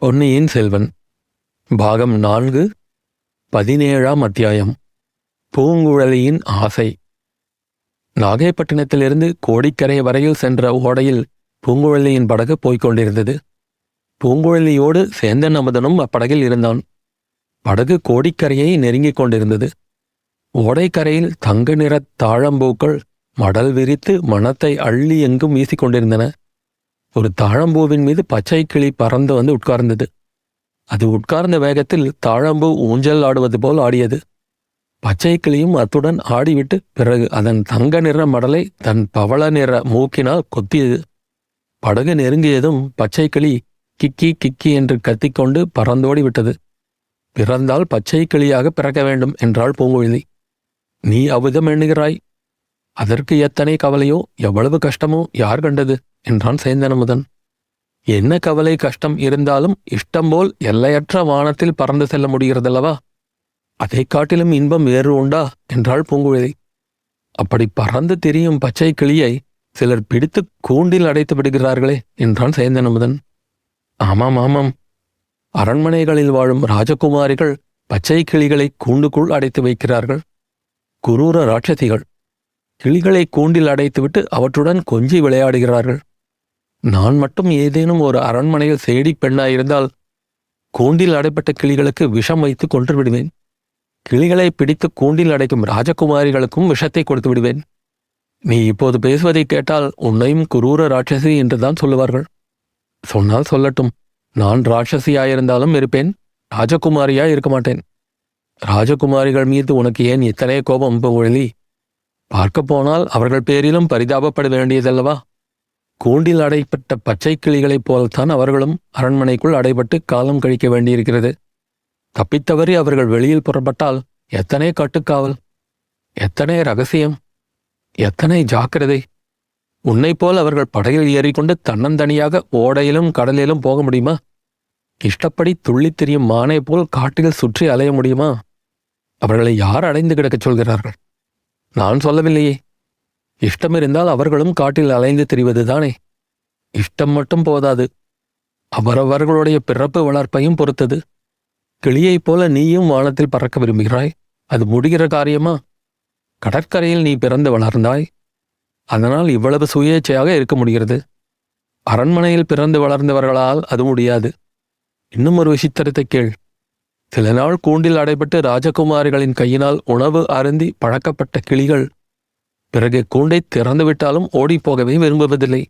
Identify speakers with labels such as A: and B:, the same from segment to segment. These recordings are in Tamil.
A: பொன்னியின் செல்வன் பாகம் நான்கு பதினேழாம் அத்தியாயம் பூங்குழலியின் ஆசை. நாகைப்பட்டினத்திலிருந்து கோடிக்கரை வரையில் சென்ற ஓடையில் பூங்குழலியின் படகு போய்க் கொண்டிருந்தது பூங்குழலியோடு சேந்தன் அமுதனும் அப்படகில் இருந்தான். படகு கோடிக்கரையை நெருங்கிக் கொண்டிருந்தது. ஓடைக்கரையில் தங்க நிறத் தாழம்பூக்கள் மடல் விரித்து மனத்தை அள்ளி எங்கும் வீசிக்கொண்டிருந்தன ஒரு தாழம்பூவின் மீது பச்சை கிளி பறந்து வந்து உட்கார்ந்தது. அது உட்கார்ந்த வேகத்தில் தாழம்பூ ஊஞ்சல் ஆடுவது போல் ஆடியது. பச்சை கிளியும் அத்துடன் ஆடிவிட்டு பிறகு அதன் தங்க நிற மடலை தன் பவள நிற மூக்கினால் கொத்தியது. படகு நெருங்கியதும் பச்சை கிளி கிக்கி கிக்கி என்று கத்திக்கொண்டு பறந்தோடி விட்டது. பிறந்தால் பச்சை கிளியாக பிறக்க வேண்டும் என்றாள் பூங்குழலி. நீ அவ்விதம் எண்ணுகிறாய்? அதற்கு எத்தனை கவலையோ எவ்வளவு கஷ்டமோ யார் கண்டது? என்றான் சேந்தனமுதன். என்ன கவலை கஷ்டம் இருந்தாலும் இஷ்டம் போல் எல்லையற்ற வானத்தில் பறந்து செல்ல முடிகிறதல்லவா? அதைக் காட்டிலும் இன்பம் வேறு உண்டா? என்றாள் பூங்குழலி. அப்படி பறந்து திரியும் பச்சை கிளியை சிலர் பிடித்து கூண்டில் அடைத்து விடுகிறார்களே என்றான் சேந்தனமுதன். ஆமாம் ஆமாம். அரண்மனைகளில் வாழும் ராஜகுமாரிகள் பச்சை கிளிகளை கூண்டுக்குள் அடைத்து வைக்கிறார்கள். குரூர ராட்சசிகள் கிளிகளை கூண்டில் அடைத்துவிட்டு அவற்றுடன் கொஞ்சி விளையாடுகிறார்கள். நான் மட்டும் ஏதேனும் ஒரு அரண்மனையில் சேடி பெண்ணாயிருந்தால் கூண்டில் அடைப்பட்ட கிளிகளுக்கு விஷம் வைத்து கொன்று விடுவேன். கிளிகளை பிடித்து கூண்டில் அடைக்கும் ராஜகுமாரிகளுக்கும் விஷத்தை கொடுத்து விடுவேன். நீ இப்போது பேசுவதை கேட்டால் உன்னையும் குரூர ராட்சசி என்றுதான் சொல்லுவார்கள். சொன்னால் சொல்லட்டும் நான் ராட்சசியாயிருந்தாலும் இருப்பேன் ராஜகுமாரியா இருக்க மாட்டேன். ராஜகுமாரிகள் மீது உனக்கு ஏன் இத்தனை கோபம் பொழி பார்க்கப் போனால் அவர்கள் பேரிலும் பரிதாபப்பட வேண்டியதல்லவா? கூண்டில் அடைப்பட்ட பச்சை கிளிகளைப் போல்தான் அவர்களும் அரண்மனைக்குள் அடைபட்டு காலம் கழிக்க வேண்டியிருக்கிறது. தப்பித்தவறி அவர்கள் வெளியில் புறப்பட்டால் எத்தனை கட்டுக்காவல்? எத்தனை ரகசியம்? எத்தனை ஜாக்கிரதை? உன்னைப் போல் அவர்கள் படகில் ஏறிக்கொண்டு தன்னந்தனியாக ஓடையிலும் கடலிலும் போக முடியுமா? இஷ்டப்படி துள்ளித் திரியும் மானை போல் காட்டில் சுற்றி அலைய முடியுமா? அவர்களை யார் அடைந்து கிடக்கச் சொல்கிறார்கள்? நான் சொல்லவில்லையே. இஷ்டம் இருந்தால் அவர்களும் காட்டில் அலைந்து திரிவதுதானே இஷ்டம் மட்டும் போதாது. அவரவர்களுடைய பிறப்பு வளர்ப்பையும் பொறுத்தது. கிளியைப் போல நீயும் வானத்தில் பறக்க விரும்புகிறாய். அது முடிகிற காரியமா? கடற்கரையில் நீ பிறந்து வளர்ந்தாய். அதனால் இவ்வளவு சுயேச்சையாக இருக்க முடிகிறது. அரண்மனையில் பிறந்து வளர்ந்தவர்களால் அது முடியாது. இன்னும் ஒரு விசித்திரத்தை கேள். சில நாள் கூண்டில் அடைபட்டு ராஜகுமாரிகளின் கையினால் உணவு அருந்தி பழக்கப்பட்ட கிளிகள் பிறகு கூண்டை திறந்துவிட்டாலும் ஓடிப்போகவே விரும்புவதில்லை.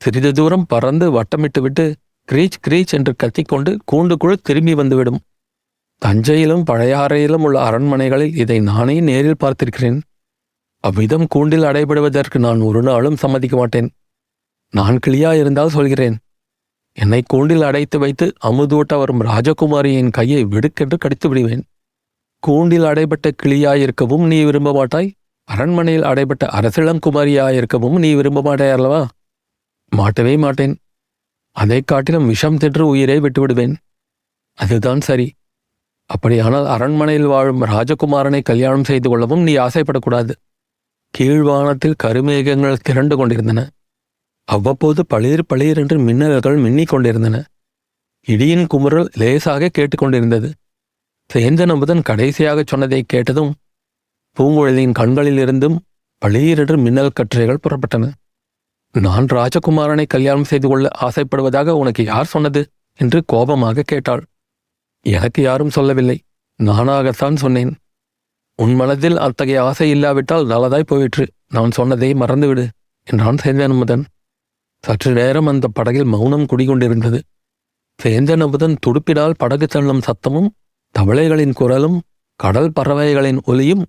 A: சிறிது தூரம் பறந்து வட்டமிட்டுவிட்டு கிரீச் கிரீச் என்று கத்திக்கொண்டு கூண்டுக்குள் திரும்பி வந்துவிடும். தஞ்சையிலும் பழையாறையிலும் உள்ள அரண்மனைகளில் இதை நானே நேரில் பார்த்திருக்கிறேன். அவ்விதம் கூண்டில் அடைபடுவதற்கு நான் ஒரு நாளும் சம்மதிக்க மாட்டேன். நான் கிளியா இருந்தால் சொல்கிறேன். என்னை கூண்டில் அடைத்து வைத்து அமுதூட்ட வரும் ராஜகுமாரியின் கையை வெடுக்கென்று கடித்து விடுவேன் கூண்டில் அடைபட்ட கிளியாயிருக்கவும் நீ விரும்ப மாட்டாய். அரண்மனையில் அடைபட்ட அரசிளங்குமாரியாயிருக்கவும் நீ விரும்ப மாட்டாய் அல்லவா மாட்டவே மாட்டேன். அதைக் காட்டிலும் விஷம் தின்று உயிரை விட்டுவிடுவேன். அதுதான் சரி. அப்படியானால் அரண்மனையில் வாழும் ராஜகுமாரனை கல்யாணம் செய்து கொள்ளவும் நீ ஆசைப்படக்கூடாது. கீழ்வானத்தில் கருமேகங்கள் திரண்டு கொண்டிருந்தன. அவ்வப்போது பளிர் பளிர் என்று மின்னல்கள் மின்னிக் கொண்டிருந்தன. இடியின் குமுறல் லேசாக கேட்டுக்கொண்டிருந்தது சேந்தன் அமுதன் கடைசியாகச் சொன்னதைக் கேட்டதும் பூங்குழலியின் கண்களிலிருந்தும் பளீரென்று மின்னல் கற்றைகள் புறப்பட்டன. நான் ராஜகுமாரனை கல்யாணம் செய்து கொள்ள ஆசைப்படுவதாக உனக்கு யார் சொன்னது? என்று கோபமாக கேட்டாள். எனக்கு யாரும் சொல்லவில்லை. நானாகத்தான் சொன்னேன். உன் மனதில் அத்தகைய ஆசை இல்லாவிட்டால் நல்லதாய் போயிற்று. நான் சொன்னதை மறந்துவிடு என்றான் சேந்தன் அமுதன் சற்று நேரம் அந்த படகில் மௌனம் குடிகொண்டிருந்தது. சேந்தன் அமுதன் துடுப்பினால் படகு தள்ளும் சத்தமும் தவளைகளின் குரலும் கடல் பறவைகளின் ஒலியும்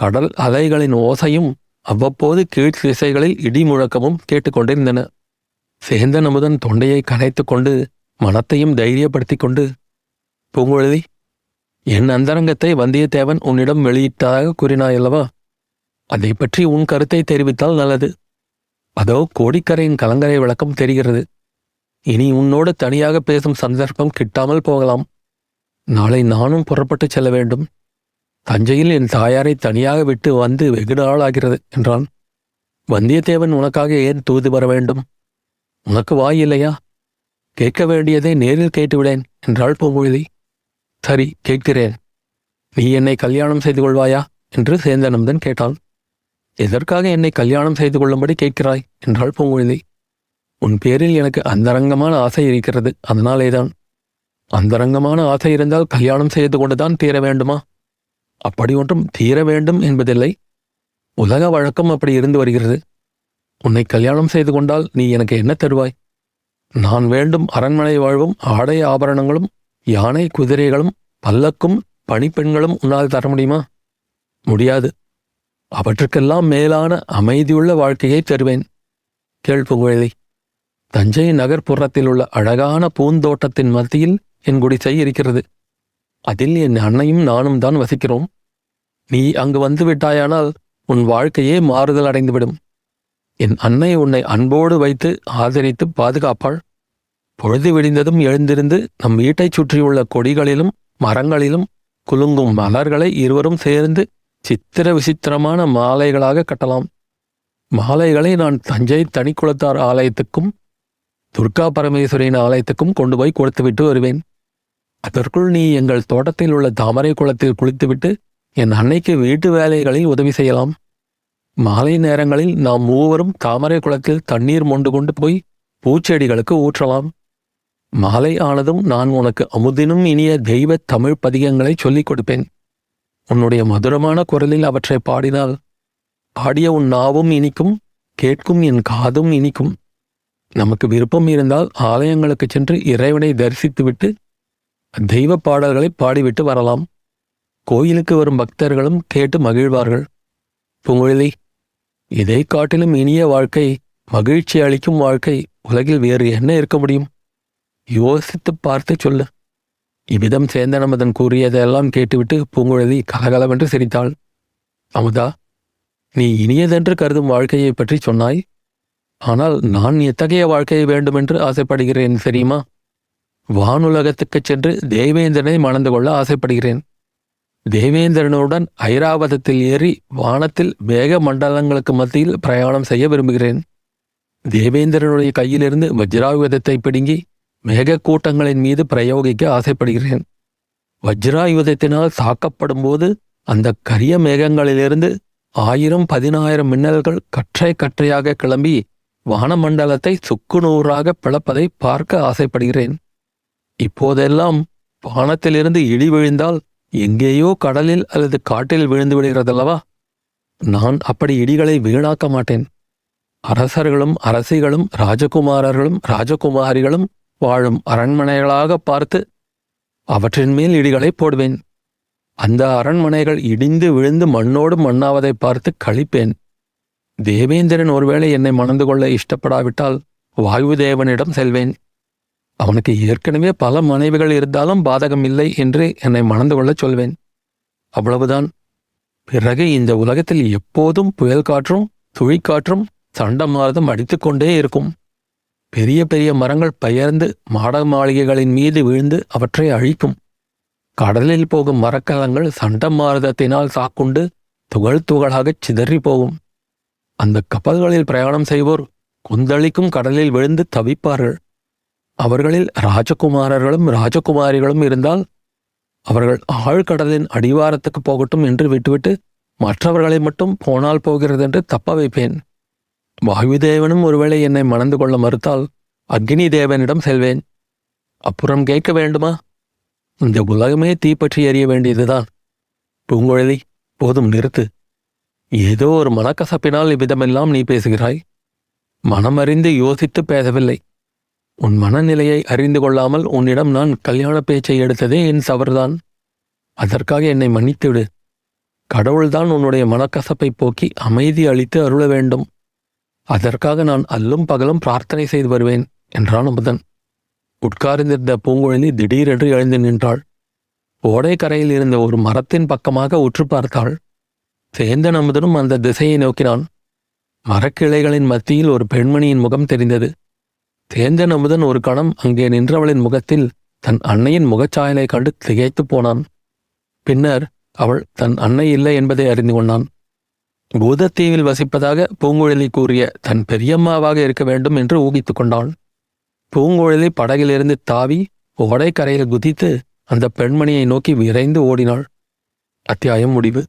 A: கடல் அலைகளின் ஓசையும் அவ்வப்போது கீழ் திசைகளில் இடி முழக்கமும் கேட்டுக்கொண்டிருந்தன. சேந்தன் அமுதன் தொண்டையை கனைத்து கொண்டு மனத்தையும் தைரியப்படுத்திக் கொண்டு பூங்குழலி என் அந்தரங்கத்தை வந்தியத்தேவன் உன்னிடம் வெளியிட்டதாக கூறினாயல்லவா? அதை பற்றி உன் கருத்தை தெரிவித்தால் நல்லது. அதோ கோடிக்கரையின் கலங்கரை விளக்கம் தெரிகிறது. இனி உன்னோடு தனியாக பேசும் சந்தர்ப்பம் கிட்டாமல் போகலாம். நாளை நானும் புறப்பட்டுச் செல்ல வேண்டும். தஞ்சையில் என் தாயாரை தனியாக விட்டு வந்து வெகு நாளாகிறது என்றான். வந்தியத்தேவன் உனக்காக ஏன் தூது வர வேண்டும்? உனக்கு வாய் இல்லையா? கேட்க வேண்டியதை நேரில் கேட்டுவிடேன் என்றாள் பூங்குழலி. சரி கேட்கிறேன். நீ என்னை கல்யாணம் செய்து கொள்வாயா? என்று சேந்தனந்தன் கேட்டான். எதற்காக என்னை கல்யாணம் செய்து கொள்ளும்படி கேட்கிறாய்? என்றாள் பூங்குழலி. உன் பேரில் எனக்கு அந்தரங்கமான ஆசை இருக்கிறது அதனாலேதான். அந்தரங்கமான ஆசை இருந்தால் கல்யாணம் செய்து கொண்டுதான் தீர வேண்டுமா? அப்படி ஒன்றும் தீர வேண்டும் என்பதில்லை. உலக வழக்கம் அப்படி இருந்து வருகிறது. உன்னை கல்யாணம் செய்து கொண்டால் நீ எனக்கு என்ன தருவாய்? நான் வேண்டும் அரண்மனை வாழ்வும் ஆடை ஆபரணங்களும் யானை குதிரைகளும் பல்லக்கும் பணிப்பெண்களும் உன்னால் தர முடியுமா? முடியாது. அவற்றுக்கெல்லாம் மேலான அமைதியுள்ள வாழ்க்கையை தருவேன். கேள் புகழி தஞ்சை நகர்ப்புறத்தில் உள்ள அழகான பூந்தோட்டத்தின் மத்தியில் என் குடிசை இருக்கிறது. அதில் என் அன்னையும் நானும் தான் வசிக்கிறோம். நீ அங்கு வந்து விட்டாயானால் உன் வாழ்க்கையே மாறுதல் அடைந்துவிடும். என் அன்னை உன்னை அன்போடு வைத்து ஆதரித்து பாதுகாப்பாள். பொழுது விடிந்ததும் எழுந்திருந்து நம் வீட்டைச் சுற்றியுள்ள கொடிகளிலும் மரங்களிலும் குலுங்கும் மலர்களை இருவரும் சேர்ந்து சித்திர விசித்திரமான மாலைகளாக கட்டலாம். மாலைகளை நான் தஞ்சை தனிக்குளத்தார் ஆலயத்துக்கும் துர்கா பரமேஸ்வரியின் ஆலயத்துக்கும் கொண்டு போய் கொடுத்துவிட்டு வருவேன். அதற்குள் நீ எங்கள் தோட்டத்தில் உள்ள தாமரை குளத்தில் குளித்துவிட்டு என் அன்னைக்கு வீட்டு வேலைகளில் உதவி செய்யலாம். மாலை நேரங்களில் நாம் மூவரும் தாமரை குளத்தில் தண்ணீர் மொண்டு கொண்டு போய் பூச்செடிகளுக்கு ஊற்றலாம். மாலை ஆனதும் நான் உனக்கு அமுதினும் இனிய தெய்வ தமிழ் பதிகங்களை சொல்லிக் கொடுப்பேன். உன்னுடைய மதுரமான குரலில் அவற்றை பாடினால் பாடிய உன் நாவும் இனிக்கும் கேட்கும் என் காதும் இனிக்கும். நமக்கு விருப்பம் இருந்தால் ஆலயங்களுக்கு சென்று இறைவனை தரிசித்துவிட்டு தெய்வ பாடல்களை பாடிவிட்டு வரலாம். கோயிலுக்கு வரும் பக்தர்களும் கேட்டு மகிழ்வார்கள். பூங்குழலி இதை காட்டிலும் இனிய வாழ்க்கை மகிழ்ச்சி அளிக்கும் வாழ்க்கை உலகில் வேறு என்ன இருக்க முடியும்? யோசித்து பார்த்து சொல்லு. இவ்விதம் சேந்தனமதன் கூறியதெல்லாம் கேட்டுவிட்டு பூங்குழலி கலகலவென்று சிரித்தாள். அமுதா நீ இனியதென்று கருதும் வாழ்க்கையை பற்றி சொன்னாய். ஆனால் நான் எத்தகைய வாழ்க்கையை வேண்டுமென்று ஆசைப்படுகிறேன் தெரியுமா? வானுலகத்துக்குச் சென்று தேவேந்திரனை மணந்து கொள்ள ஆசைப்படுகிறேன். தேவேந்திரனுடன் ஐராவதத்தில் ஏறி வானத்தில் வேக மண்டலங்களுக்கு மத்தியில் பிரயாணம் செய்ய விரும்புகிறேன். தேவேந்திரனுடைய கையிலிருந்து வஜ்ராயுதத்தை பிடுங்கி மேக கூட்டங்களின் மீது பிரயோகிக்க ஆசைப்படுகிறேன். வஜ்ராயுதத்தினால் தாக்கப்படும் போது அந்த கரிய மேகங்களிலிருந்து ஆயிரம் பதினாயிரம் மின்னல்கள் கற்றை கற்றையாக கிளம்பி வானமண்டலத்தை சுக்குநூறாக பிளப்பதை பார்க்க ஆசைப்படுகிறேன். இப்போதெல்லாம் வானத்திலிருந்து இடி விழுந்தால் எங்கேயோ கடலில் அல்லது காட்டில் விழுந்து விடுகிறதல்லவா? நான் அப்படி இடிகளை வீணாக்க மாட்டேன். அரசர்களும் அரசிகளும் ராஜகுமாரர்களும் ராஜகுமாரிகளும் வாழும் அரண்மனைகளாக பார்த்து அவற்றின் மேல் இடிகளை போடுவேன். அந்த அரண்மனைகள் இடிந்து விழுந்து மண்ணோடு மண்ணாவதை பார்த்து கழிப்பேன் தேவேந்திரன் ஒருவேளை என்னை மணந்து கொள்ள இஷ்டப்படாவிட்டால் வாயுதேவனிடம் செல்வேன். அவனுக்கு ஏற்கனவே பல மனைவிகள் இருந்தாலும் பாதகம் இல்லை என்று என்னை மணந்து கொள்ளச் சொல்வேன். அவ்வளவுதான். பிறகு இந்த உலகத்தில் எப்போதும் புயல் காற்றும் துழிக்காற்றும் சண்டமாரதம் அடித்துக்கொண்டே இருக்கும். பெரிய பெரிய மரங்கள் பெயர்ந்து மாட மாளிகைகளின் மீது விழுந்து அவற்றை அழிக்கும். கடலில் போகும் மரக்கலங்கள் சண்டமாரதத்தினால் சாக்குண்டு துகள் துகளாகச் சிதறி போகும். அந்த கப்பல்களில் பிரயாணம் செய்வோர் கொந்தளிக்கும் கடலில் விழுந்து தவிப்பார்கள். அவர்களில் ராஜகுமாரர்களும் ராஜகுமாரிகளும் இருந்தால் அவர்கள் ஆழ்கடலின் அடிவாரத்துக்கு போகட்டும் என்று விட்டுவிட்டு மற்றவர்களை மட்டும் போனால் போகிறது என்று தப்ப வைப்பேன். வாயுதேவனும் ஒருவேளை என்னை மணந்து கொள்ள மறுத்தால் அக்னி தேவனிடம் செல்வேன். அப்புறம் கேட்க வேண்டுமா? இந்த உலகமே தீப்பற்றி எறிய வேண்டியதுதான். பூங்குழலி போதும் நிறுத்து. ஏதோ ஒரு மனக்கசப்பினால் இவ்விதமெல்லாம் நீ பேசுகிறாய்? மனமறிந்து யோசித்து பேசவில்லை. உன் மனநிலையை அறிந்து கொள்ளாமல் உன்னிடம் நான் கல்யாண பேச்சை எடுத்ததே என் தவறுதான். அதற்காக என்னை மன்னித்துவிடு. கடவுள்தான் உன்னுடைய மனக்கசப்பை போக்கி அமைதி அளித்து அருள வேண்டும். அதற்காக நான் அல்லும் பகலும் பிரார்த்தனை செய்து வருவேன் என்றான் அமுதன். உட்கார்ந்திருந்த பூங்குழலி திடீரென்று எழுந்து நின்றாள். ஓடைக்கரையில் இருந்த ஒரு மரத்தின் பக்கமாக உற்று பார்த்தாள். சேந்தன் அமுதனும் அந்த திசையை நோக்கினான். மரக்கிளைகளின் மத்தியில் ஒரு பெண்மணியின் முகம் தெரிந்தது. சேந்தன் அமுதன் ஒரு கணம் அங்கே நின்றவளின் முகத்தில் தன் அன்னையின் முகச்சாயலை கண்டு திகைத்துப் போனான். பின்னர் அவள் தன் அன்னை இல்லை என்பதை அறிந்து கொண்டான். பூதத்தீவில் வசிப்பதாக பூங்குழலி கூறிய தன் பெரியம்மாவாக இருக்க வேண்டும் என்று ஊகித்துக் கொண்டாள். பூங்குழலி படகிலிருந்து தாவி ஓடைக்கரையில் குதித்து அந்த பெண்மணியை நோக்கி விரைந்து ஓடினாள். அத்தியாயம் முடிவு.